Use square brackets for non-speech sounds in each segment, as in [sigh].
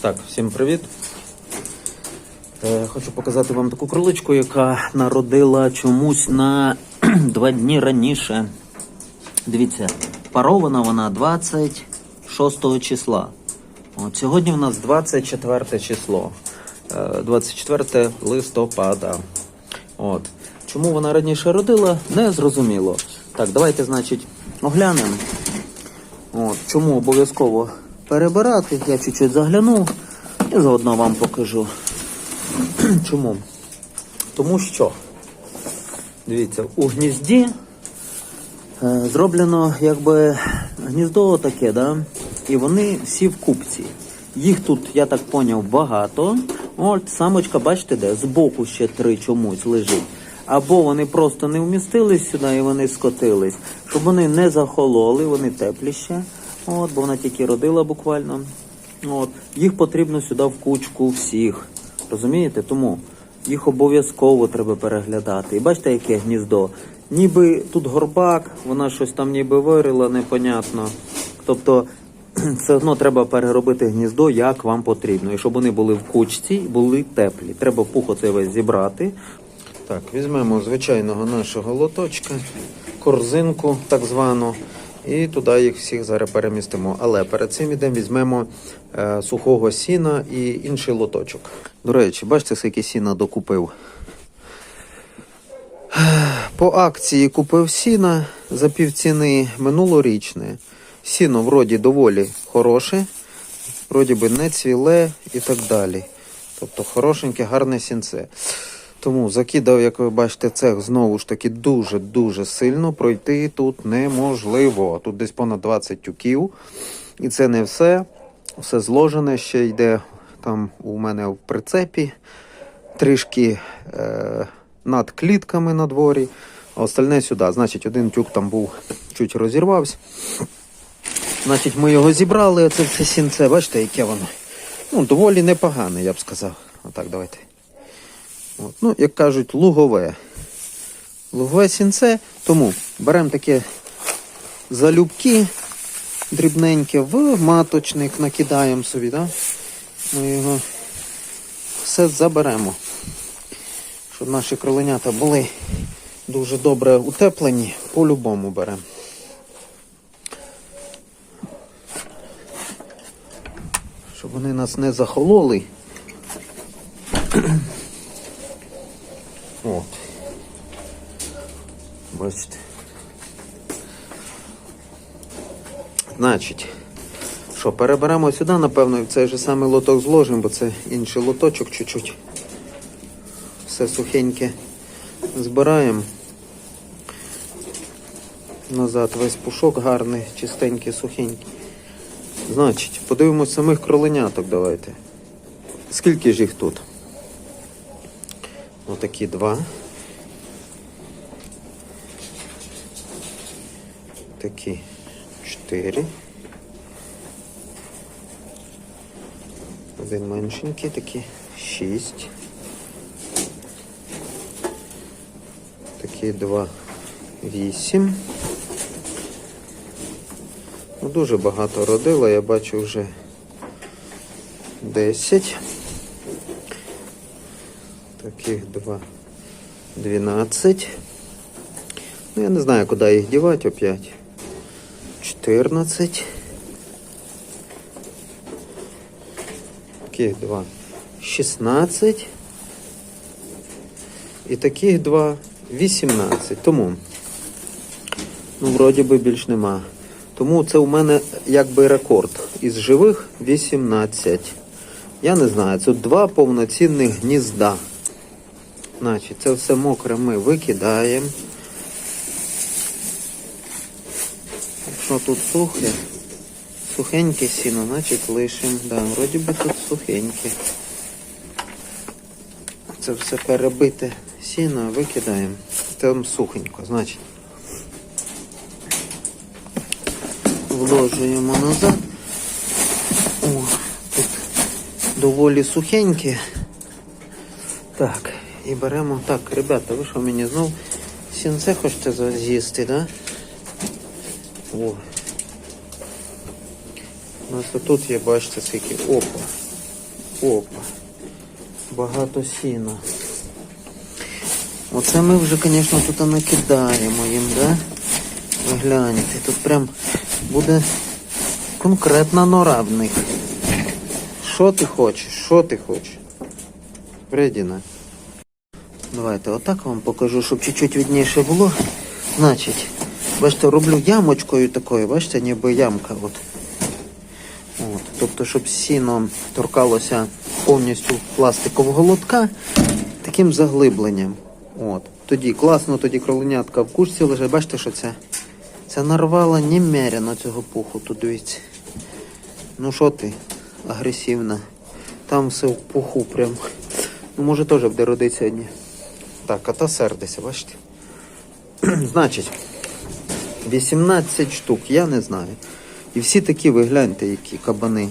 Так, всім привіт. Е, хочу показати вам таку кроличку, яка народила чомусь на [clears throat] два дні раніше. Дивіться, парована вона 26 числа. От, сьогодні в нас 24 число. Е, 24 листопада. От. Чому вона раніше родила, не зрозуміло. Так, давайте, значить, оглянемо. От, чому обов'язково перебирати? Я чуть-чуть загляну і заодно вам покажу. [clears throat] чому? Тому що, дивіться, у гнізді е, зроблено якби гніздо таке, да? і вони всі в купці. Їх тут, я так поняв, багато. От самочка, бачите, де? Збоку ще три чомусь лежить. Або вони просто не вмістились сюди і вони скотились, щоб вони не захололи, вони теплі ще. От, бо вона тільки родила буквально. От, їх потрібно сюди в кучку всіх. Розумієте? Тому їх обов'язково треба переглядати. І бачите, яке гніздо? Ніби тут горбак, вона щось там ніби вирила, непонятно. Тобто [clears throat] все одно треба переробити гніздо, як вам потрібно. І щоб вони були в кучці, були теплі. Треба пух оцей весь зібрати. Так, візьмемо звичайного нашого лоточка, корзинку так звану, і туди їх всіх зараз перемістимо. Але перед цим ідемо візьмемо е, сухого сіна і інший лоточок. До речі, бачите, скільки сіна докупив. По акції купив сіна за півціни минулорічне. Сіно вроді доволі хороше, вроді би не цвіле і так далі. Тобто хорошеньке, гарне сінце. Тому закидав, як ви бачите, цех знову ж таки дуже-дуже сильно. Пройти тут неможливо. Тут десь понад 20 тюків. І це не все. Все зложене ще йде там у мене в прицепі. Трішки е, над клітками на дворі, а остальне сюди. Значить, один тюк там був чуть розірвався. Значить, ми його зібрали, оце все сінце, бачите, яке воно. Ну, доволі непогане, я б сказав. Отак, давайте. От. Ну, як кажуть, лугове. Лугове сінце. Тому беремо таке залюбки дрібненьке в маточник, накидаємо собі, да? ми його все заберемо. Щоб наші кроленята були дуже добре утеплені, по-любому беремо. Щоб вони нас не захололи. От. Бачите. Значить, що, переберемо сюди, напевно, і в цей же самий лоток зложимо, бо це інший лоточок чуть-чуть. Все сухеньке збираємо. Назад весь пушок гарний, чистенький, сухенький. Значить, подивимось самих кроленяток давайте. Скільки ж їх тут? Отакі два. Такі чотири. Один меншенький, такі шість. Такі два вісім. Ну, дуже багато родила, я бачу вже 10. Таких два 12. Ну, я не знаю, куди їх дівати опять. 14. Таких два 16. І таких два 18. Тому, ну, вроді би більш нема. Тому це у мене якби рекорд. Із живих 18. Я не знаю, це два повноцінних гнізда. Значить, це все мокре ми викидаємо. Якщо тут сухе, сухеньке сіно, значить лишимо. Да, вроді би тут сухеньке. Це все перебите сіно викидаємо. Там сухенько, значить. Вложуємо назад. О, тут доволі сухеньке. Так, і беремо. Так, ребята, ви що мені знов сінце хочете з'їсти, да? О. У нас тут є, бачите, скільки опа. Опа. Багато сіна. Оце ми вже, звісно, тут накидаємо їм, да? Ви гляньте, тут прям буде конкретна нора в них. Що ти хочеш? Що ти хочеш? Вредіна. Давайте отак вам покажу, щоб чуть-чуть відніше було. Значить, бачите, роблю ямочкою такою, бачите, ніби ямка. От. От. Тобто, щоб сіно торкалося повністю пластикового лотка таким заглибленням. От. Тоді класно, тоді кроленятка в кушці лежить. Бачите, що це? Це нарвала немерено цього пуху, тут дивіться. Ну що ти, агресивна. Там все в пуху прям. Ну, може теж буде родити сьогодні. Так, а та сердися, бачите? [clears throat] Значить, 18 штук, я не знаю. І всі такі, ви гляньте, які кабани.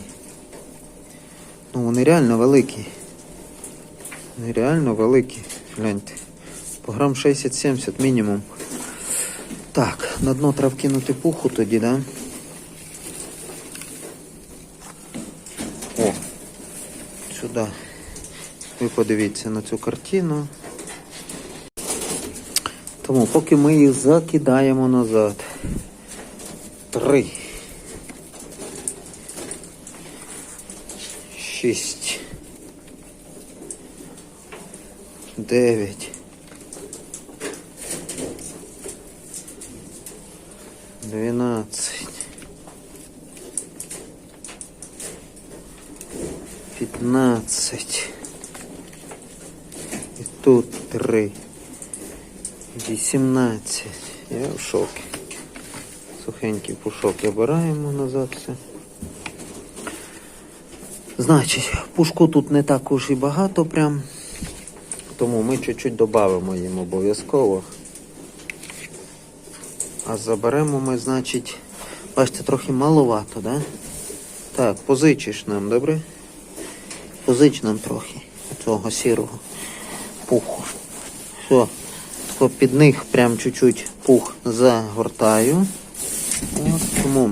Ну, вони реально великі. Вони реально великі. Гляньте. По грам 60-70 мінімум. Так, на дно треба кинути пуху тоді, да? О, сюди. Ви подивіться на цю картину. Тому поки ми їх закидаємо назад. Три. Шість. Дев'ять. Двенадцать. Пятнадцать. І тут три. Вісімнадцять. Я в шокі. Сухенький пушок обираємо назад все. Значить, пушку тут не так уж і багато прям. Тому ми чуть-чуть додамо їм обов'язково. А заберемо ми, значить, бачите, трохи маловато, да? Так, позичиш нам, добре? Позич нам трохи цього сірого пуху. Все. Тако під них прям чуть-чуть пух загортаю. От, тому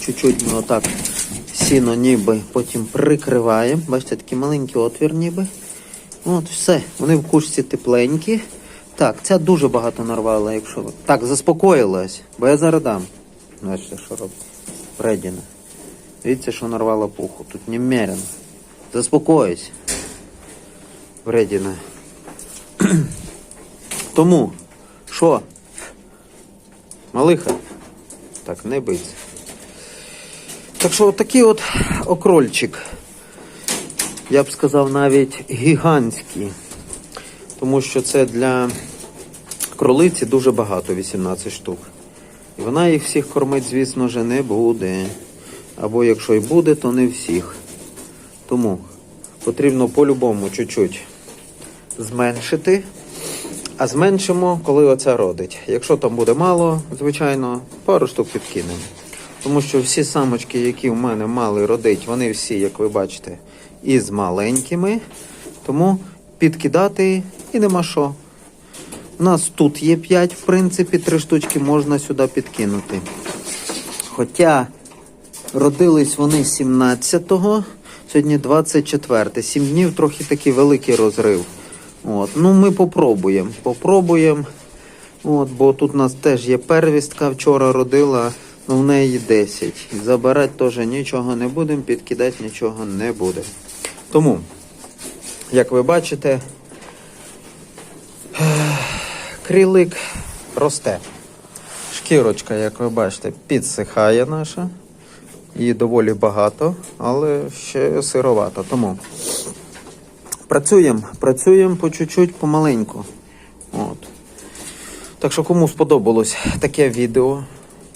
чуть-чуть ми отак сіно ніби потім прикриваємо. Бачите, такий маленький отвір ніби. От, все. Вони в кушці тепленькі. Так, ця дуже багато нарвала, якщо. Так, заспокоїлась, бо я зараз дам. Бачите, що робить? Вредіна. Дивіться, що нарвала пуху. Тут немерено. Заспокойся. Вредіна. Тому, що? Малиха? Так, не биться. Так що отакий от окрольчик. Я б сказав навіть гігантський. Тому що це для кролиці дуже багато, 18 штук. І вона їх всіх кормить, звісно вже не буде. Або якщо й буде, то не всіх. Тому потрібно по-любому чуть-чуть зменшити. А зменшимо, коли оця родить. Якщо там буде мало, звичайно, пару штук підкинемо. Тому що всі самочки, які в мене мали родить, вони всі, як ви бачите, із маленькими. Тому підкидати і нема що. У нас тут є 5, в принципі, 3 штучки можна сюди підкинути. Хоча родились вони 17-го, сьогодні 24 7 днів трохи такий великий розрив. От. Ну, ми попробуємо. Попробуємо. От, бо тут у нас теж є первістка, вчора родила, ну в неї 10. Забирати теж нічого не будемо, підкидати нічого не буде. Тому, як ви бачите, [sighs] крілик росте. Шкірочка, як ви бачите, підсихає наша. Її доволі багато, але ще сировата. Тому працюємо, працюємо по чуть-чуть, помаленьку. От. Так що кому сподобалось таке відео,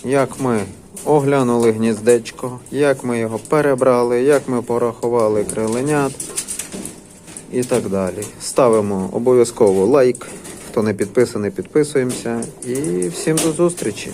як ми оглянули гніздечко, як ми його перебрали, як ми порахували криленят і так далі. Ставимо обов'язково лайк. Хто не підписаний, підписуємося. І всім до зустрічі!